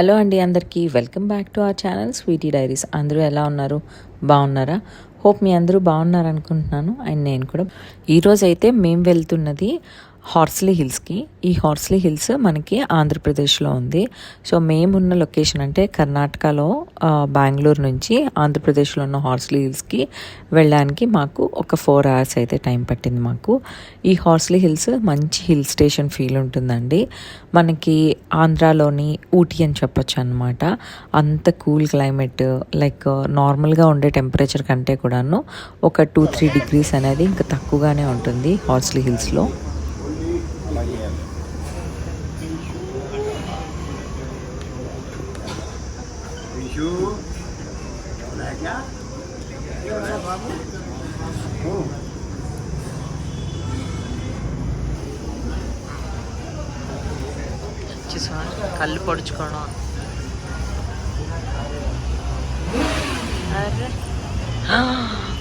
Hello అండి అందరికీ. Welcome back to our channel Sweety Diaries. అందరూ ఎలా ఉన్నారు? బాగున్నారా? హోప్ మీ అందరూ బాగున్నారు అనుకుంటున్నాను అండ్ నేను కూడా ఈరోజు అయితే మేము వెళ్తున్నది హార్స్లీ హిల్స్కి. ఈ హార్స్లీ హిల్స్ మనకి ఆంధ్రప్రదేశ్లో ఉంది. సో మేమున్న లొకేషన్ అంటే కర్ణాటకలో బెంగళూరు నుంచి ఆంధ్రప్రదేశ్లో ఉన్న హార్స్లీ హిల్స్కి వెళ్ళడానికి మాకు ఒక ఫోర్ అవర్స్ అయితే టైం పట్టింది మాకు. ఈ హార్స్లీ హిల్స్ మంచి హిల్ స్టేషన్ ఫీల్ ఉంటుందండి. మనకి ఆంధ్రాలోని ఊటీ అని చెప్పొచ్చు అనమాట అంత కూల్ క్లైమేట్ లైక్ నార్మల్గా ఉండే టెంపరేచర్ కంటే కూడాను ఒక టూ త్రీ డిగ్రీస్ అనేది ఇంకా తక్కువగానే ఉంటుంది హార్స్లీ హిల్స్లో. కళ్ళు పొడుచుకోవడం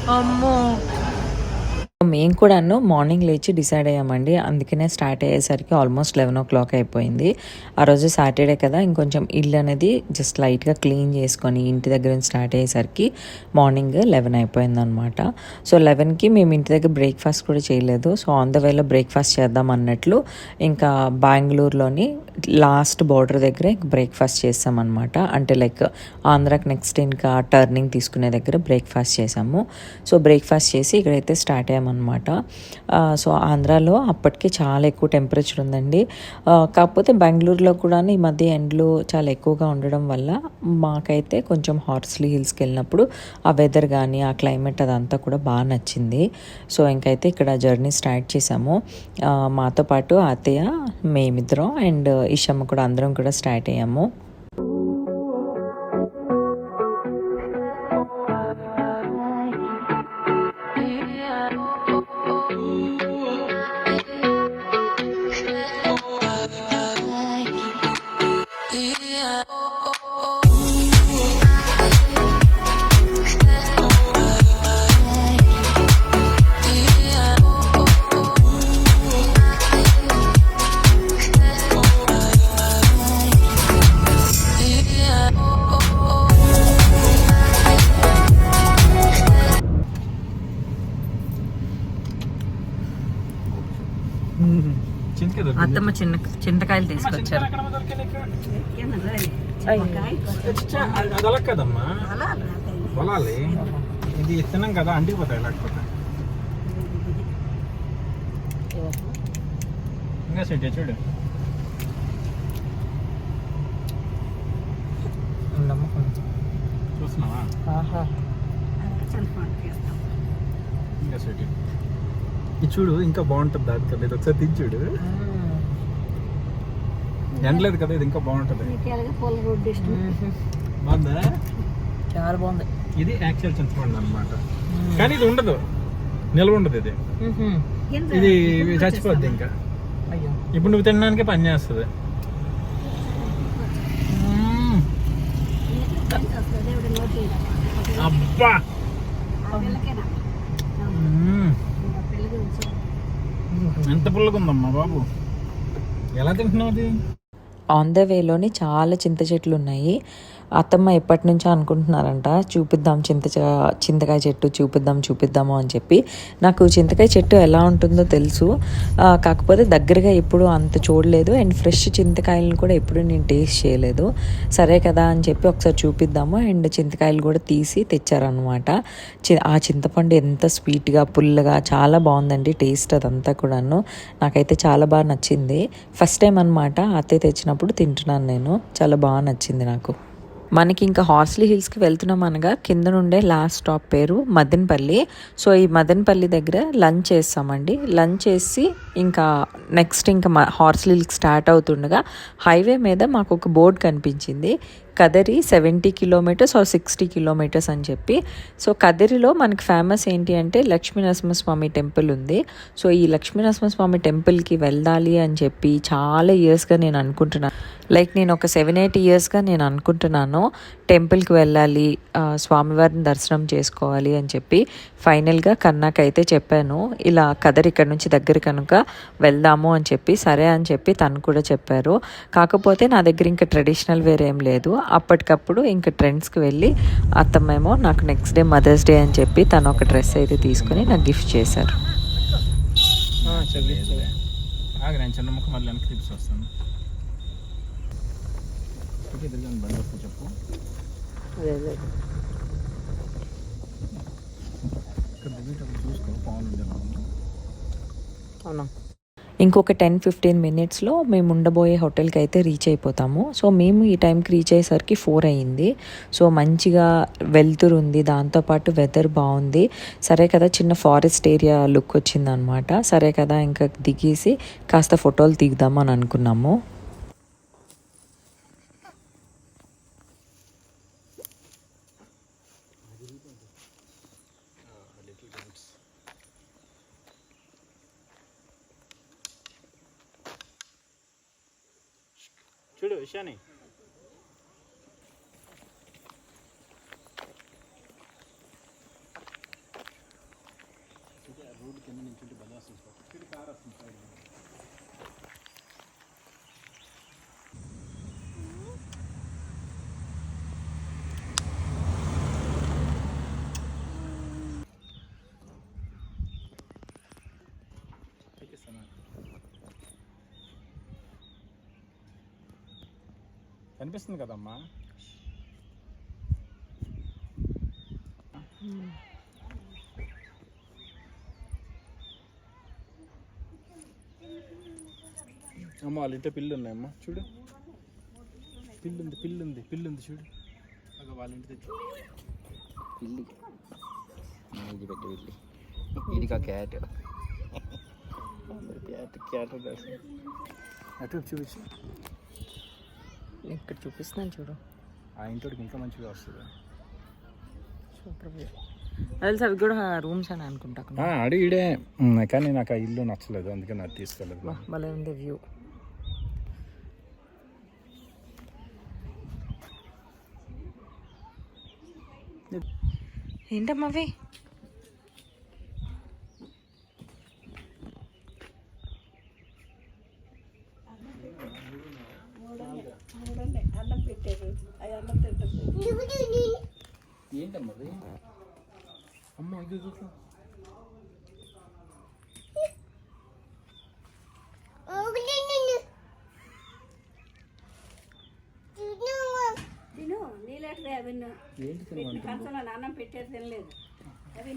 అమ్మో మేము కూడాను మార్నింగ్ లేచి డిసైడ్ అయ్యామండి. అందుకనే స్టార్ట్ అయ్యేసరికి ఆల్మోస్ట్ లెవెన్ ఓ క్లాక్ అయిపోయింది. ఆ రోజు సాటర్డే కదా ఇంకొంచెం ఇల్లు అనేది జస్ట్ లైట్గా క్లీన్ చేసుకొని ఇంటి దగ్గర నుంచి స్టార్ట్ అయ్యేసరికి మార్నింగ్ లెవెన్ అయిపోయింది అనమాట సో లెవెన్కి మేము ఇంటి దగ్గర బ్రేక్ఫాస్ట్ కూడా చేయలేదు. సో ఆన్ ద వేలో బ్రేక్ఫాస్ట్ చేద్దాం అన్నట్లు ఇంకా బెంగళూరులోని లాస్ట్ బార్డర్ దగ్గరే బ్రేక్ఫాస్ట్ చేసామన్నమాట. అంటే లైక్ ఆంధ్రాకి నెక్స్ట్ ఇంకా టర్నింగ్ తీసుకునే దగ్గర బ్రేక్ఫాస్ట్ చేసాము. సో బ్రేక్ఫాస్ట్ చేసి ఇక్కడైతే స్టార్ట్ అయ్యాము అనమాట సో ఆంధ్రాలో అప్పటికి చాలా ఎక్కువ టెంపరేచర్ ఉందండి. కాకపోతే బెంగళూరులో కూడా ఈ మధ్య ఎండ్లు చాలా ఎక్కువగా ఉండడం వల్ల మాకైతే కొంచెం హార్స్లీ హిల్స్కి వెళ్ళినప్పుడు ఆ వెదర్ కానీ ఆ క్లైమేట్ అదంతా కూడా బాగా నచ్చింది. సో ఇంకైతే ఇక్కడ జర్నీ స్టార్ట్ చేసాము మాతో పాటు అత్తయ్య మేమిద్దరం అండ్ ఇషమ్మ కూడా అందరం కూడా స్టార్ట్ అయ్యాము. అత్తమ్మ చిన్న చింతకాయలు తీసుకొచ్చారు. అది అలా కదమ్మా? పొలాలి ఇది తిన్నాం కదా అంటిపోతాయి లేకపోతే. ఇంకా సెట్ చూడు. చూస్తున్నావా? ఇంకా సెట్ ఇది చూడు ఇంకా బాగుంటుంది దాని కదా ఇది ఒకసారి తిని చూడు. ఎండలేదు కదా ఇది ఇంకా బాగుంటుంది. బాగుందా? చాలా బాగుంది. ఇది యాక్చువల్ చింతపండు అనమాట కానీ ఇది ఉండదు. నిల్వ ఉండదు ఇది. ఇది చచ్చిపోద్ది ఇంకా. అయ్యో. ఇప్పుడు నువ్వు తినడానికే పని చేస్తుంది. అబ్బా. ఎంత పుల్లకుందమ్మా బాబు? ఎలా తింటున్నావు అది? ఆన్ ద వేలోనే చాలా చింత చెట్లు ఉన్నాయి అత్తమ్మ ఎప్పటి నుంచో అనుకుంటున్నారంట చూపిద్దాం చింత చింతకాయ చెట్టు చూపిద్దాం చూపిద్దాము అని చెప్పి. నాకు చింతకాయ చెట్టు ఎలా ఉంటుందో తెలుసు. కాకపోతే దగ్గరగా ఎప్పుడు అంత చూడలేదు. అండ్ ఫ్రెష్ చింతకాయలను కూడా ఎప్పుడు నేను టేస్ట్ చేయలేదు. సరే కదా అని చెప్పి ఒకసారి చూపిద్దాము. అండ్ చింతకాయలు కూడా తీసి తెచ్చారనమాట ఆ చింతపండు ఎంత స్వీట్గా పుల్లగా చాలా బాగుందండి టేస్ట్ అదంతా కూడాను. నాకైతే చాలా బాగా నచ్చింది. ఫస్ట్ టైం అనమాట అత్తయ్య తెచ్చినప్పుడు తింటున్నాను నేను. చాలా బాగా నచ్చింది నాకు. మనకి ఇంకా హార్స్లీ హిల్స్కి వెళ్తున్నాం అనగా కింద నుండే లాస్ట్ స్టాప్ పేరు మదన్పల్లి. సో ఈ మదన్పల్లి దగ్గర లంచ్ చేస్తామండి. లంచ్ చేసి ఇంకా నెక్స్ట్ ఇంకా మ- హార్స్లీ హిల్స్ స్టార్ట్ అవుతుండగా హైవే మీద మాకు ఒక బోర్డు కనిపించింది. Kadiri seventy kilometres or sixty kilometres అని చెప్పి. సో కదిరిలో మనకి ఫేమస్ ఏంటి అంటే లక్ష్మీ నరసింహస్వామి టెంపుల్ ఉంది. సో ఈ లక్ష్మీ నరసింహస్వామి టెంపుల్కి వెళ్ళాలి అని చెప్పి చాలా ఇయర్స్గా నేను అనుకుంటున్నాను లైక్ నేను ఒక సెవెన్ ఎయిట్ ఇయర్స్గా నేను అనుకుంటున్నాను టెంపుల్కి వెళ్ళాలి స్వామివారిని దర్శనం చేసుకోవాలి అని చెప్పి. ఫైనల్గా కన్నాకైతే చెప్పాను ఇలా కదరి ఇక్కడ నుంచి దగ్గర కనుక వెళ్దాము అని చెప్పి సరే అని చెప్పి తను కూడా చెప్పారు. కాకపోతే నా దగ్గర ఇంకా ట్రెడిషనల్ వేర్ ఏం లేదు. అప్పటికప్పుడు ఇంకా ట్రెండ్స్కి వెళ్ళి అత్తమ్మేమో నాకు నెక్స్ట్ డే మదర్స్ డే అని చెప్పి తను ఒక డ్రెస్ అయితే తీసుకుని నాకు గిఫ్ట్ చేశారు. అవునా? ఇంకొక టెన్ ఫిఫ్టీన్ మినిట్స్లో మేము ఉండబోయే హోటల్కి అయితే రీచ్ అయిపోతాము. సో మేము ఈ టైంకి రీచ్ అయ్యేసరికి ఫోర్ అయ్యింది. సో మంచిగా వెళ్తురు ఉంది. దాంతోపాటు వెదర్ బాగుంది. సరే కదా చిన్న ఫారెస్ట్ ఏరియా లుక్ వచ్చిందనమాట. సరే కదా ఇంకా దిగేసి కాస్త ఫోటోలు దిగుదాం అని అనుకున్నాము. చూడు ఇషాని కనిపిస్తుంది కదమ్మా? అమ్మ వాళ్ళ ఇంట్లో పిల్లు ఉన్నాయమ్మా చూడు. పిల్లు ఉంది పిల్లు ఉంది పిల్లు ఉంది చూడు. అగ వాళ్ళ ఇంటి తెచ్చు పిల్లి. ఇది పెట్టి పిల్లి. ఇదిగా క్యాట్ క్యాట్ క్యాట్ అటు చూపించు. ఇక్కడ చూపిస్తున్నాను చూడు. ఆ ఇంట్లోకి ఇంకా మంచిగా వస్తుంది. సూపర్ తెలుసు అవి కూడా రూమ్స్ అని అనుకుంటా ఈడే ఉమ్, కానీ నాకు ఆ ఇల్లు నచ్చలేదు అందుకే నాకు తీసుకెళ్ళదు భలే ఉంది వ్యూ ఏంటమ్మా అవి? ఏంటమ్మా అది? అమ్మ ఇది చూసు తిను నీళ్ళట్లే అవి ఏంటి? కంచంలో తినలేదు. అవి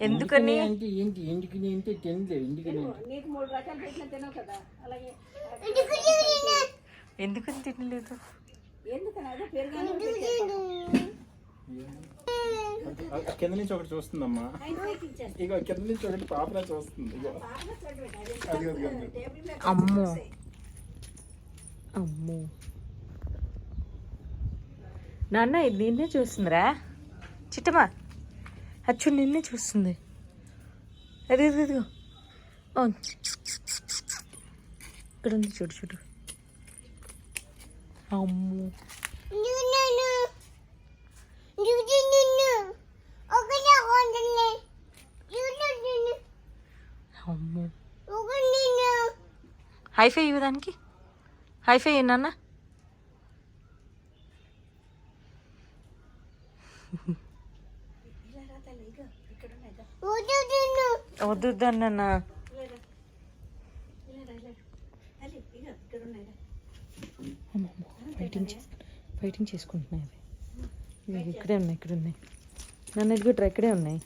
ఎందుకని? అంటే ఏంటి ఎందుకు ఏంటి తినలే ఎందుకని నీకు మూడు రకాలు పెట్టినా తినవు కదా. అలాగే ఎందుకని తినలేదు? కింద నుంచి ఒకటి చూస్తుందమ్మా. ఇగో కింద నుంచి ఒకటి పాపలా చూస్తుంది. అమ్మో. అమ్మో. నాన్న ఇది నిన్నే చూస్తుందిరా. చిట్టమా అచ్చు నిన్నే చూస్తుంది. అది ఇదిగో. ఇక్కడ ఉంది చూడు చూడు. అమ్మో అమ్మో హైఫై ఇవ్వు దానికి హైఫై నాన్న వద్దు అన్న ఫైటింగ్ చేసు ఫైటింగ్ చేసుకుంటున్నాయి అవి. ఇవి ఇక్కడే ఉన్నాయి ఇక్కడ ఉన్నాయి. నన్ను ఎదుగుట్రా ఇక్కడే ఉన్నాయి.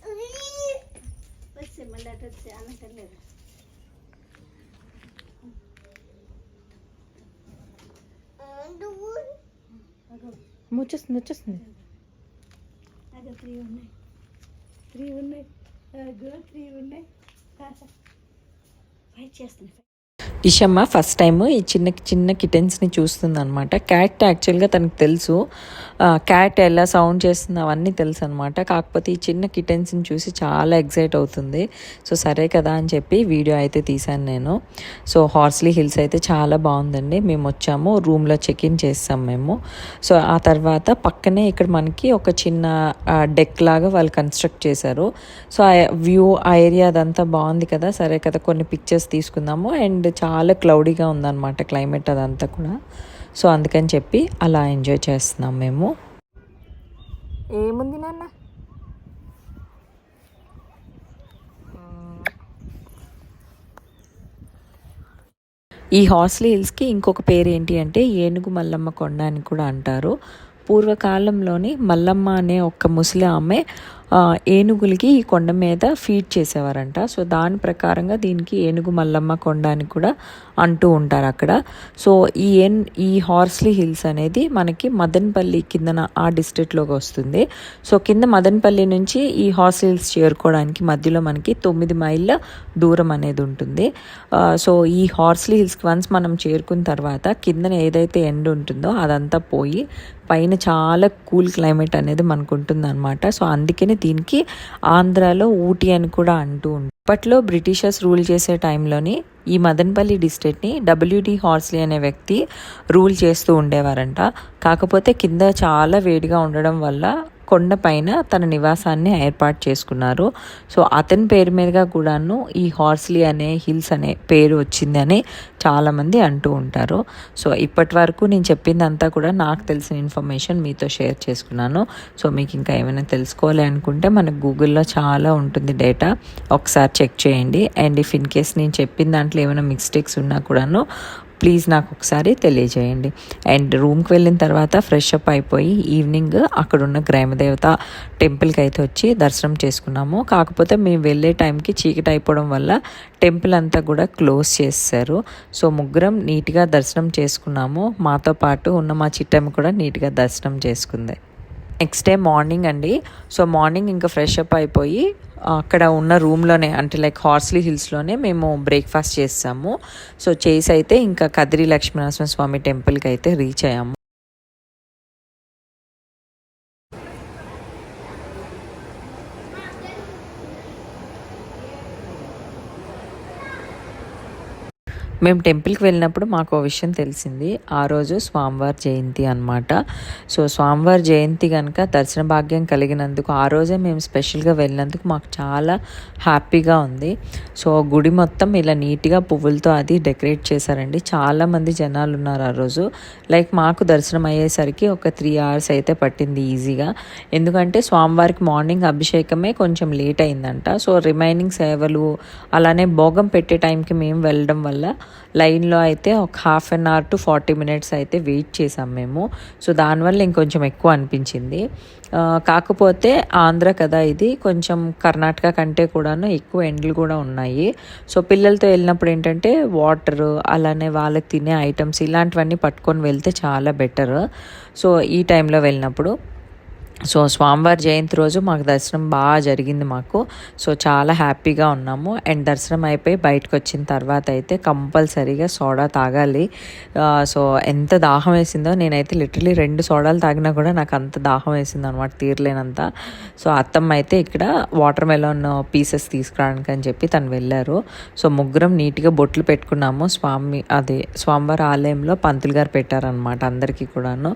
మళ్ళీ వచ్చి వచ్చేస్తుంది. వచ్చేస్తుంది త్రీ ఉన్నాయి. త్రీ ఉన్నాయి. త్రీ ఉన్నాయి. ఫైట్ చేస్తున్నాయి ఇషమ్మ ఫస్ట్ టైం ఈ చిన్న చిన్న కిటెన్స్ని చూస్తుంది అనమాట క్యాట్ యాక్చువల్గా తనకు తెలుసు. క్యాట్ ఎలా సౌండ్ చేస్తుంది అవన్నీ తెలుసు అనమాట కాకపోతే ఈ చిన్న కిటెన్స్ని చూసి చాలా ఎగ్జైట్ అవుతుంది. సో సరే కదా అని చెప్పి వీడియో అయితే తీశాను నేను. సో హార్స్లీ హిల్స్ అయితే చాలా బాగుందండి. మేము వచ్చాము రూమ్లో చెక్ ఇన్ చేస్తాం మేము. సో ఆ తర్వాత పక్కనే ఇక్కడ మనకి ఒక చిన్న డెక్ లాగా వాళ్ళు కన్స్ట్రక్ట్ చేశారు. సో ఆ వ్యూ ఆ ఏరియా అదంతా బాగుంది కదా. సరే కదా కొన్ని పిక్చర్స్ తీసుకుందాము. అండ్ చాలా క్లౌడీగా ఉందన్నమాట క్లైమేట్ అదంతా కూడా. సో అందుకని చెప్పి అలా ఎంజాయ్ చేస్తున్నాం మేము. ఏముంది నాన్న? ఈ హార్స్లీ హిల్స్కి ఇంకొక పేరు ఏంటి అంటే ఏనుగు మల్లమ్మ కొండ అని కూడా అంటారు. పూర్వకాలంలోని మల్లమ్మ అనే ఒక ముసలి ఆమె ఏనుగులకి ఈ కొండ మీద ఫీడ్ చేసేవారంట. సో దాని ప్రకారంగా దీనికి ఏనుగు మల్లమ్మ కొండ అని కూడా అంటూ ఉంటారు అక్కడ. సో ఈ ఏన్ ఈ హార్స్లీ హిల్స్ అనేది మనకి మదన్పల్లి కిందన ఆ డిస్ట్రిక్ట్లోకి వస్తుంది. సో కింద మదన్పల్లి నుంచి ఈ హార్స్లీ హిల్స్ చేరుకోవడానికి మధ్యలో మనకి తొమ్మిది మైళ్ళ దూరం అనేది ఉంటుంది. సో ఈ హార్స్లీ హిల్స్కి వన్స్ మనం చేరుకున్న తర్వాత కిందన ఏదైతే ఎండ్ ఉంటుందో అదంతా పోయి పైన చాలా కూల్ క్లైమేట్ అనేది మనకు ఉంటుంది అనమాట సో అందుకని దీనికి ఆంధ్రాలో ఊటీ అని కూడా అంటూ ఉంటారు అప్పట్లో బ్రిటిషర్స్ రూల్ చేసే టైంలోని ఈ మదన్పల్లి డిస్ట్రిక్ట్ని డబ్ల్యూడి హార్స్లీ అనే వ్యక్తి రూల్ చేస్తూ ఉండేవారంట. కాకపోతే కింద చాలా వేడిగా ఉండడం వల్ల కొండపైన తన నివాసాన్ని ఏర్పాటు చేసుకున్నారు. సో అతని పేరు మీదుగా కూడాను ఈ హార్స్లీ అనే హిల్స్ అనే పేరు వచ్చిందని చాలామంది అంటూ ఉంటారు. సో ఇప్పటి వరకు నేను చెప్పిందంతా కూడా నాకు తెలిసిన ఇన్ఫర్మేషన్ మీతో షేర్ చేసుకున్నాను. సో మీకు ఇంకా ఏమైనా తెలుసుకోవాలి అనుకుంటే మనకు గూగుల్లో చాలా ఉంటుంది డేటా. ఒకసారి చెక్ చేయండి. అండ్ ఇఫ్ ఇన్ కేస్ నేను చెప్పిన దాంట్లో ఏమైనా మిస్టేక్స్ ఉన్నా కూడాను ప్లీజ్ నాకు ఒకసారి తెలియజేయండి. అండ్ రూమ్కి వెళ్ళిన తర్వాత ఫ్రెష్ అప్ అయిపోయి ఈవినింగ్ అక్కడున్న గ్రామదేవత టెంపుల్కి అయితే వచ్చి దర్శనం చేసుకున్నాము. కాకపోతే మేము వెళ్ళే టైంకి చీకటి అయిపోవడం వల్ల టెంపుల్ అంతా కూడా క్లోజ్ చేస్తారు సో ముగ్గురం నీట్గా దర్శనం చేసుకున్నాము. మాతో పాటు ఉన్న మా చిట్టమ్మ కూడా నీట్గా దర్శనం చేసుకుంది. నెక్స్ట్ డే మార్నింగ్ అండి. సో మార్నింగ్ ఇంకా ఫ్రెష్ అప్ అయిపోయి అక్కడ ఉన్న రూమ్లోనే అంటే లైక్ హార్స్లీ హిల్స్లోనే మేము బ్రేక్ఫాస్ట్ చేసాము సో చేసి అయితే ఇంకా కదిరి లక్ష్మీనరసింహ స్వామి టెంపుల్కి అయితే రీచ్ అయ్యాము. మేము టెంపుల్కి వెళ్ళినప్పుడు మాకు విషయం తెలిసింది. ఆ రోజు స్వామివారి జయంతి అన్నమాట. సో స్వామివారి జయంతి కనుక దర్శన భాగ్యం కలిగినందుకు ఆ రోజే మేము స్పెషల్గా వెళ్ళినందుకు మాకు చాలా హ్యాపీగా ఉంది. సో గుడి మొత్తం ఇలా నీట్గా పువ్వులతో అది డెకరేట్ చేశారండి. చాలామంది జనాలు ఉన్నారు ఆ రోజు. లైక్ మాకు దర్శనం అయ్యేసరికి ఒక త్రీ అవర్స్ అయితే పట్టింది ఈజీగా. ఎందుకంటే స్వామివారికి మార్నింగ్ అభిషేకమే కొంచెం లేట్ అయిందంట. సో రిమైనింగ్ సేవలు అలానే భోగం పెట్టే టైంకి మేము వెళ్ళడం వల్ల లైన్లో అయితే ఒక half an hour to forty minutes అయితే వెయిట్ చేసాం మేము. సో దానివల్ల ఇంకొంచెం ఎక్కువ అనిపించింది. కాకపోతే ఆంధ్ర కదా ఇది కొంచెం కర్ణాటక కంటే కూడాను ఎక్కువ ఎండలు కూడా ఉన్నాయి. సో పిల్లలతో వెళ్ళినప్పుడు ఏంటంటే వాటర్ అలానే వాళ్ళకి తినే ఐటమ్స్ ఇలాంటివన్నీ పట్టుకొని వెళ్తే చాలా బెటర్. సో ఈ టైంలో వెళ్ళినప్పుడు సో స్వామివారి జయంతి రోజు మాకు దర్శనం బాగా జరిగింది మాకు. సో చాలా హ్యాపీగా ఉన్నాము. అండ్ దర్శనం అయిపోయి బయటకు వచ్చిన తర్వాత అయితే కంపల్సరీగా సోడా తాగాలి. సో ఎంత దాహం వేసిందో నేనైతే లిటరలీ రెండు సోడాలు తాగినా కూడా నాకు అంత దాహం వేసింది అనమాట తీరలేనంత. సో అత్తమ్మ అయితే ఇక్కడ వాటర్ మెలోన్ పీసెస్ తీసుకురావడానికి అని చెప్పి తను వెళ్ళారు. సో ముగ్గురం నీట్గా బొట్లు పెట్టుకున్నాము. స్వామి అదే స్వామివారి ఆలయంలో పంతులు గారు పెట్టారనమాట అందరికీ కూడాను.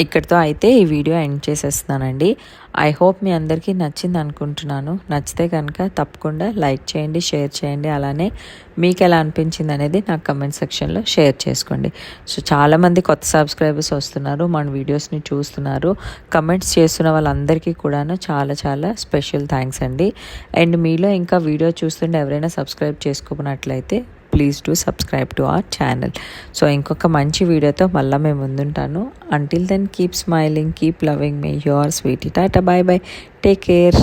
ఇక్కడితో అయితే ఈ వీడియో ఎండ్ చేసేస్తున్నానండి. ఐ హోప్ మీ అందరికీ నచ్చింది అనుకుంటున్నాను. నచ్చితే కనుక తప్పకుండా లైక్ చేయండి షేర్ చేయండి. అలానే మీకు ఎలా అనిపించింది అనేది నాకు కమెంట్ సెక్షన్లో షేర్ చేసుకోండి. సో చాలామంది కొత్త సబ్స్క్రైబర్స్ వస్తున్నారు మన వీడియోస్ని చూస్తున్నారు. కమెంట్స్ చేస్తున్న వాళ్ళందరికీ కూడాను చాలా చాలా స్పెషల్ థ్యాంక్స్ అండి. అండ్ మీలో ఇంకా వీడియో చూస్తుంటే ఎవరైనా subscribe చేసుకోకున్నట్లయితే please to subscribe to our channel so ఇంకొక మంచి వీడియోతో మళ్ళీ మేము ముందుంటాను. Until then keep smiling keep loving me your sweety tata bye bye take care